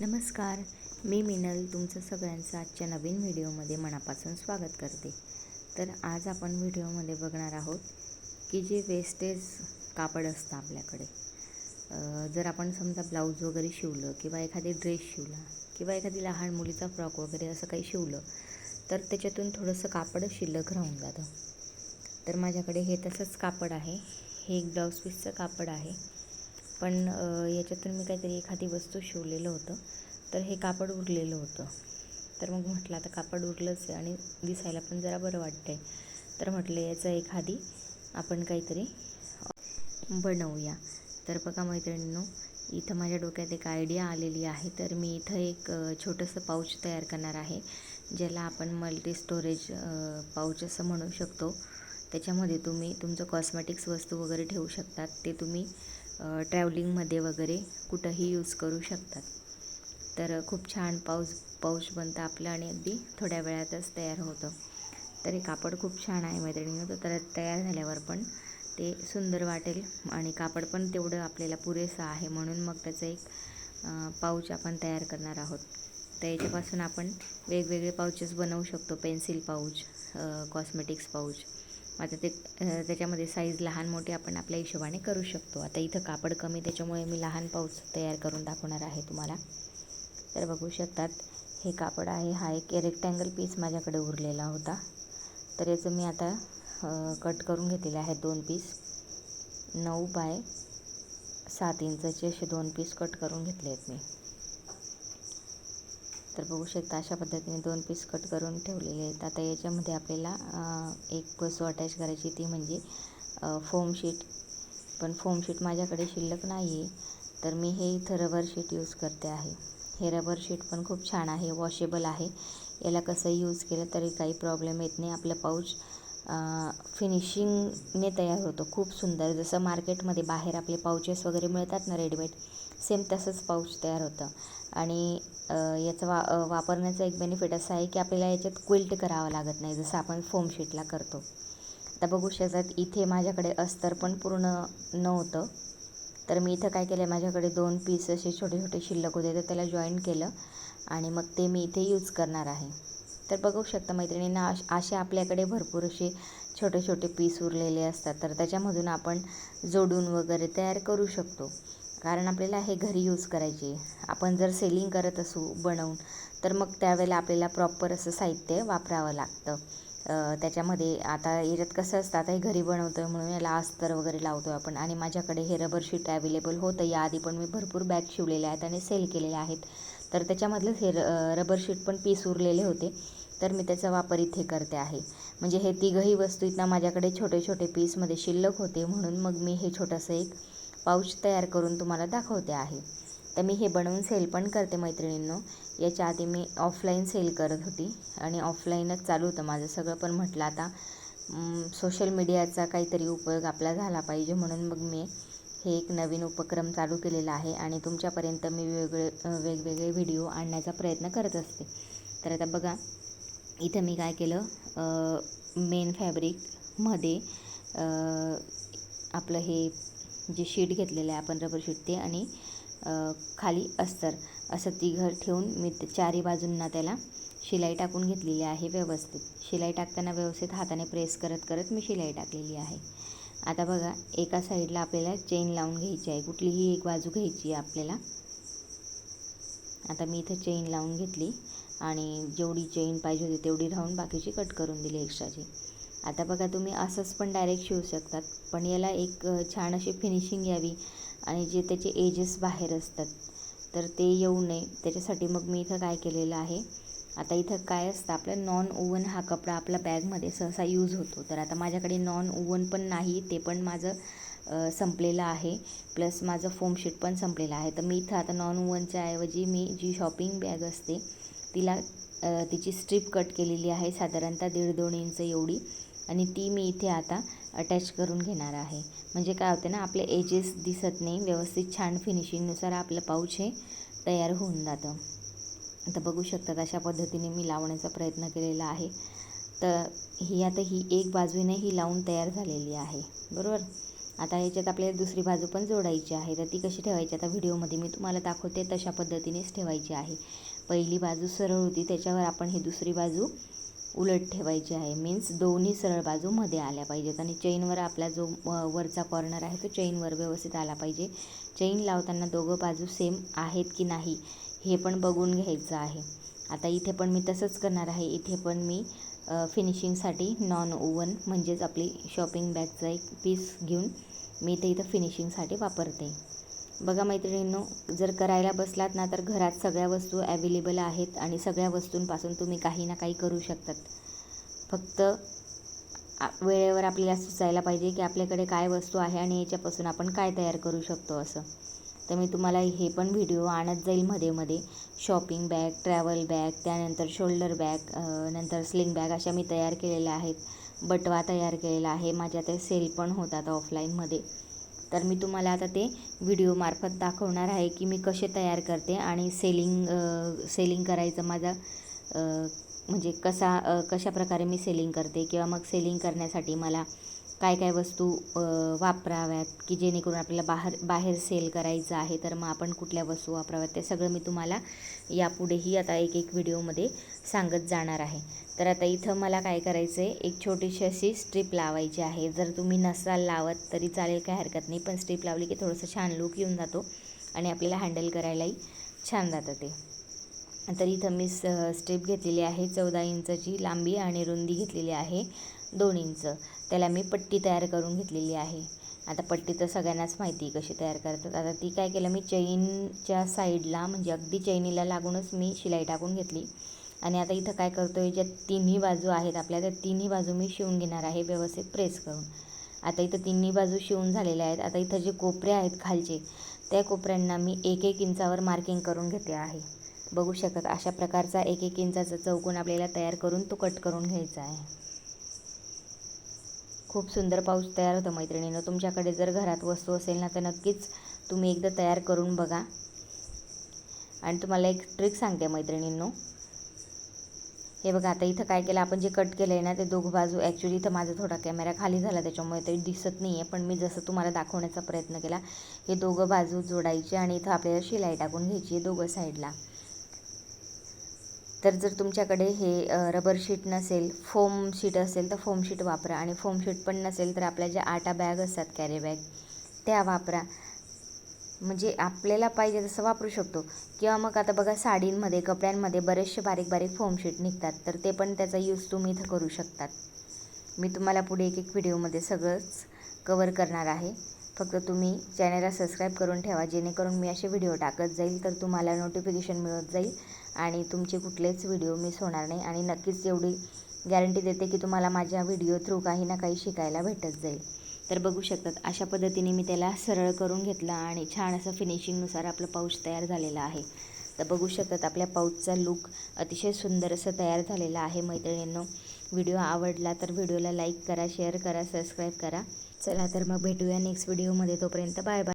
नमस्कार मी मिनल तुमचं सगळ्यांचं आजच्या नवीन व्हिडिओमध्ये मनापासून स्वागत करते. तर आज आपण व्हिडिओमध्ये बघणार आहोत की जे वेस्टेज कापड असतं आपल्याकडे जर आपण समजा ब्लाऊज वगैरे शिवलं किंवा एखादी ड्रेस शिवला किंवा एखादी लहान मुलीचा फ्रॉक वगैरे असं काही शिवलं तर त्याच्यातून थोडंसं कापड शिल्लक राहून जातं. तर माझ्याकडे हे तसंच कापड आहे. हे एक ब्लाऊज पीसचं कापड आहे. पण याच्यातून मी काहीतरी एखादी वस्तू शिवलेलं होतं. तर हे कापड उरलेलं होतं. तर मग म्हटलं आता कापड उरलंच आहे आणि दिसायला पण जरा बरं वाटतं आहे तर म्हटलं याचं एखादी आपण काहीतरी बनवूया. तर बघा मैत्रिणींनो इथं माझ्या डोक्यात एक आयडिया आलेली आहे. तर मी इथं एक छोटंसं पाऊच तयार करणार आहे ज्याला आपण मल्टी स्टोरेज पाऊच असं म्हणू शकतो. त्याच्यामध्ये तुम्ही तुमचं कॉस्मेटिक्स वस्तू वगैरे ठेवू शकतात. ते तुम्ही ट्रॅव्हलिंगमध्ये वगैरे कुठंही यूज करू शकतात. तर खूप छान पाऊस पाऊच बनतं आपलं आणि अगदी थोड्या वेळातच तयार होतं. तर हे कापड खूप छान आहे मैत्रिणीनं तर तर तयार झाल्यावर पण ते सुंदर वाटेल आणि कापड पण तेवढं आपल्याला पुरेसं आहे म्हणून मग त्याचं एक पाऊच आपण तयार करणार आहोत. तर याच्यापासून आपण वेगवेगळे पाऊचेस बनवू शकतो पेन्सिल पाऊच कॉस्मेटिक्स पाऊच. आता ते त्याच्यामध्ये साईज लहान मोठी आपण आपल्या हिशोबाने करू शकतो. आता इथं कापड कमी त्याच्यामुळे मी लहान पाऊच तयार करून दाखवणार आहे तुम्हाला. तर बघू शकतात हे कापड आहे. हा एक रेक्टँगल पीस माझ्याकडे उरलेला होता. तर याचं मी आता कट करून घेतलेले आहेत दोन पीस नऊ बाय सात इंचाचे असे दोन पीस कट करून घेतले आहेत मी. तर बघू शकता अशा पद्धतीने दोन पीस कट करून ठेवलेले आहेत. आता याच्यामध्ये आपल्याला एक वस्तू अटॅच करायची ती म्हणजे फोम शीट पण फोम शीट माझ्याकडे शिल्लक नाही आहे तर मी हे इथं रबर शीट यूज करते आहे. हे रबर शीट पण खूप छान आहे वॉशेबल आहे. याला कसं यूज केलं तरी काही प्रॉब्लेम येत नाही. आपलं पाऊच फिनिशिंगने तयार होतो. खूप सुंदर. जसं मार्केटमध्ये बाहेर आपले पाऊचेस वगैरे मिळतात ना रेडीमेड सेम तसंच पाऊच तयार होतं. आणि याचा वा वापरण्याचा एक बेनिफिट असा आहे की आपल्याला याच्यात क्विल्ट करावं लागत नाही जसं आपण फोमशीटला करतो. आता बघू शकतात इथे माझ्याकडे अस्तर पण पूर्ण नव्हतं. तर मी इथं काय केलं आहे माझ्याकडे दोन पीस असे छोटे छोटे शिल्लक होते तर त्याला जॉईन केलं आणि मग ते मी इथे यूज करणार आहे. तर बघू शकता मैत्रिणींना अश असे आपल्याकडे भरपूर असे छोटे छोटे पीस उरलेले असतात. तर त्याच्यामधून आपण जोडून वगैरे तयार करू शकतो. कारण आपल्याला हे घरी यूज करायचे. आपण जर सेलिंग करत असू बनवून तर मग त्यावेळेला आपल्याला प्रॉपर असं साहित्य वापरावं लागतं. त्याच्यामध्ये आता याच्यात कसं असतं आता हे घरी बनवतो आहे म्हणून याला अस्तर वगैरे लावतो आहे आपण. आणि माझ्याकडे हे रबर शीट अवेलेबल होतं याआधी पण मी भरपूर बॅग शिवलेल्या आहेत आणि सेल केलेल्या आहेत. तर त्याच्यामधलंच हे र रबर शीट पण पीस उरलेले होते. तर मी त्याचा वापर इथे करते आहे. म्हणजे हे तिघही वस्तू इथं माझ्याकडे छोटे छोटे पीसमध्ये शिल्लक होते म्हणून मग मी हे छोटंसं एक पाऊच तयार करून तुम्हाला दाखवते आहे. तर मी हे बनवून सेल पण करते मैत्रिणींनो. याच्या आधी मी ऑफलाईन सेल करत होती आणि ऑफलाईनच चालू होतं माझं सगळं. पण म्हटलं आता सोशल मीडियाचा काहीतरी उपयोग आपला झाला पाहिजे म्हणून मग मी हे एक नवीन उपक्रम चालू केलेला आहे आणि तुमच्यापर्यंत मी वेगळे वेगवेगळे व्हिडिओ आणण्याचा प्रयत्न करत असते. तर आता बघा इथं मी काय केलं मेन फॅब्रिकमध्ये आपलं हे जे शीट घेतलेलं आहे आपण रबर शीट ते आणि खाली अस्तर असं तिघं ठेवून मी चारी बाजूंना त्याला शिलाई टाकून घेतलेली आहे व्यवस्थित. शिलाई टाकताना व्यवस्थित हाताने प्रेस करत करत मी शिलाई टाकलेली आहे. आता बघा एका साईडला आपल्याला चेन लावून घ्यायची आहे. कुठलीही एक बाजू घ्यायची आहे आपल्याला. आता मी इथं चेन लावून घेतली आणि जेवढी चेन पाहिजे होती तेवढी राहून बाकीची कट करून दिली एक्स्ट्राची आता बघा तुम्ही असंच पण डायरेक्ट शिवू शकतात. पण याला एक छान अशी फिनिशिंग यावी आणि जे त्याचे एजेस बाहेर असतात. तर ते येऊ नये. त्याच्यासाठी मग मी इथं काय केलेलं आहे? आता इथं काय असतं आपलं नॉन ओवन हा कपडा आपला बॅगमध्ये सहसा यूज होतो. तर आता माझ्याकडे नॉन ओवन पण नाही ते पण माझं संपलेलं आहे. प्लस माझं फोमशीट पण संपलेलं आहे. तर मी इथं आता नॉन ओवनच्या ऐवजी मी जी शॉपिंग बॅग असते तिला तिची स्ट्रीप कट केलेली आहे. साधारणतः दीड दोन इंच एवढी. आणि ती मी इथे आता अटॅच करून घेणार आहे. म्हणजे काय होते ना आपले एजेस दिसत नाही व्यवस्थित छान फिनिशिंगनुसार आपलं पाऊच हे तयार होऊन जातं. आता बघू शकतात अशा पद्धतीने मी लावण्याचा प्रयत्न केलेला आहे. तर ही आता ही एक बाजूने ही लावून तयार झालेली आहे. बरोबर? आता याच्यात आपल्याला दुसरी बाजू पण जोडायची आहे. तर ती कशी ठेवायची? आता व्हिडिओमध्ये मी तुम्हाला दाखवते तशा पद्धतीनेच ठेवायची आहे. पहिली बाजू सरळ होती त्याच्यावर आपण ही दुसरी बाजू उलट ठेवायची आहे. मीन्स दोन्ही सरळ बाजू मध्ये आल्या पाहिजेत आणि चेनवर आपला जो वरचा कॉर्नर आहे तो चेनवर व्यवस्थित आला पाहिजे. चेन लावताना दोघं बाजू सेम आहेत की नाही हे पण बघून घ्यायचं आहे. आता इथे पण मी तसंच करणार आहे. इथे पण मी फिनिशिंगसाठी नॉन ओवन म्हणजेच आपली शॉपिंग बॅगचा एक पीस घेऊन मी ते इथं फिनिशिंगसाठी वापरते. बघा मैत्रिणींनो जर करायला बसलात ना तर घरात सगळ्या वस्तू ॲवेलेबल आहेत आणि सगळ्या वस्तूंपासून तुम्ही काही ना काही करू शकतात. फक्त वेळेवर आपल्याला सुचायला पाहिजे की आपल्याकडे काय वस्तू आहे आणि याच्यापासून आपण काय तयार करू शकतो असं. तर मी तुम्हाला हे पण व्हिडिओ आणत जाईल मध्ये मध्ये. शॉपिंग बॅग ट्रॅव्हल बॅग त्यानंतर शोल्डर बॅग नंतर स्लिंग बॅग अशा मी तयार केलेल्या आहेत. बटवा तयार केलेला आहे. माझ्या ते सेल पण होतात ऑफलाईनमध्ये तर मी तुम्हाला आता ते व्हिडिओमार्फत दाखवणार आहे की मी कसे तयार करते आणि सेलिंग सेलिंग करायचं माझा म्हणजे कसा कशा प्रकारे मी सेलिंग करते किंवा मग सेलिंग करण्यासाठी मला काय काय वस्तू वापराव्यात की जेणेकरून आपल्याला बाहेर बाहेर सेल करायचं आहे तर मग आपण कुठल्या वस्तू वापराव्यात? ते सगळं मी तुम्हाला यापुढेही आता एक एक व्हिडिओमध्ये सांगत जाणार आहे. तर आता इथं मला काय करायचं आहे एक छोटीशी अशी स्ट्रीप लावायची आहे. जर तुम्ही नसाल लावत तरी चालेल काय हरकत नाही. पण स्ट्रीप लावली की थोडंसं छान लुक येऊन जातो आणि आपल्याला हँडल करायलाही छान जातं ते. तर इथं मी स स्ट्रीप घेतलेली आहे. चौदा इंचची लांबी आणि रुंदी घेतलेली आहे दोन इंच. त्याला मी पट्टी तयार करून घेतलेली आहे. आता पट्टी तर सगळ्यांनाच माहिती कशी तयार करतात. आता ती काय केलं मी चैनच्या साईडला म्हणजे अगदी चैनीला लागूनच मी शिलाई टाकून घेतली. आणि आता इथं काय करतो आहे ज्या तिन्ही बाजू आहेत आपल्या त्या तिन्ही बाजू मी शिवून घेणार आहे व्यवस्थित प्रेस करून. आता इथं तिन्ही बाजू शिवून झालेल्या आहेत. आता इथं जे कोपरे आहेत खालचे त्या कोपऱ्यांना मी एक एक इंचावर मार्किंग करून घेते आहे. बघू शकत. अशा प्रकारचा एक एक इंचाचा चौकोन आपल्याला तयार करून तो कट करून घ्यायचा आहे. खूप सुंदर पाऊस तयार होतो मैत्रिणीनं. तुमच्याकडे जर घरात वस्तू असेल ना तर नक्कीच तुम्ही एकदा तयार करून बघा. आणि तुम्हाला एक ट्रिक सांगते मैत्रिणींनो. हे बघा आता इथं काय केलं आपण जे कट केलं आहे ना ते दोघं बाजू ॲक्च्युली इथं माझा थोडा कॅमेरा खाली झाला त्याच्यामुळे ते दिसत नाही आहे पण मी जसं तुम्हाला दाखवण्याचा प्रयत्न केला हे दोघं बाजू जोडायचे आणि इथं आपल्याला शिलाई टाकून घ्यायची आहे दोघं साईडला तर जर तुमच्याकडे हे रबर शीट नसेल फोम शीट असेल तर फोम शीट वापरा. आणि फोम शीट पण नसेल तर आपल्या ज्या आटा बॅग असतात कॅरी बॅग त्या वापरा. म्हणजे आपल्याला पाहिजे तसं वापरू शकतो. किंवा मग आता बघा साडींमध्ये कपड्यांमध्ये बरेचसे बारीक बारीक फोम शीट निघतात. तर ते पण त्याचा यूज तुम्ही इथं करू शकतात. मी तुम्हाला पुढे एक एक व्हिडिओमध्ये सगळंच कवर करणार आहे. फक्त तुम्ही चॅनलला सबस्क्राईब करून ठेवा. जेणेकरून मी असे व्हिडिओ टाकत जाईल तर तुम्हाला नोटिफिकेशन मिळत जाईल. आणि तुमचे कुठलेच व्हिडिओ मिस होणार नाही. आणि नक्कीच एवढी गॅरंटी देते की तुम्हाला माझ्या व्हिडिओ थ्रू काही ना काही शिकायला भेटत जाईल. तर बघू शकतात अशा पद्धतीने मी त्याला सरळ करून घेतला आणि छान असं फिनिशिंगनुसार आपलं पाऊच तयार झालेला आहे. तर बघू शकतात आपल्या पाऊचचा लुक अतिशय सुंदर असं तयार झालेला आहे. मैत्रिणींनो व्हिडिओ आवडला तर व्हिडिओला लाईक करा शेअर करा सबस्क्राईब करा. चला तर मग भेटूया नेक्स्ट व्हिडिओमध्ये तोपर्यंत बाय बाय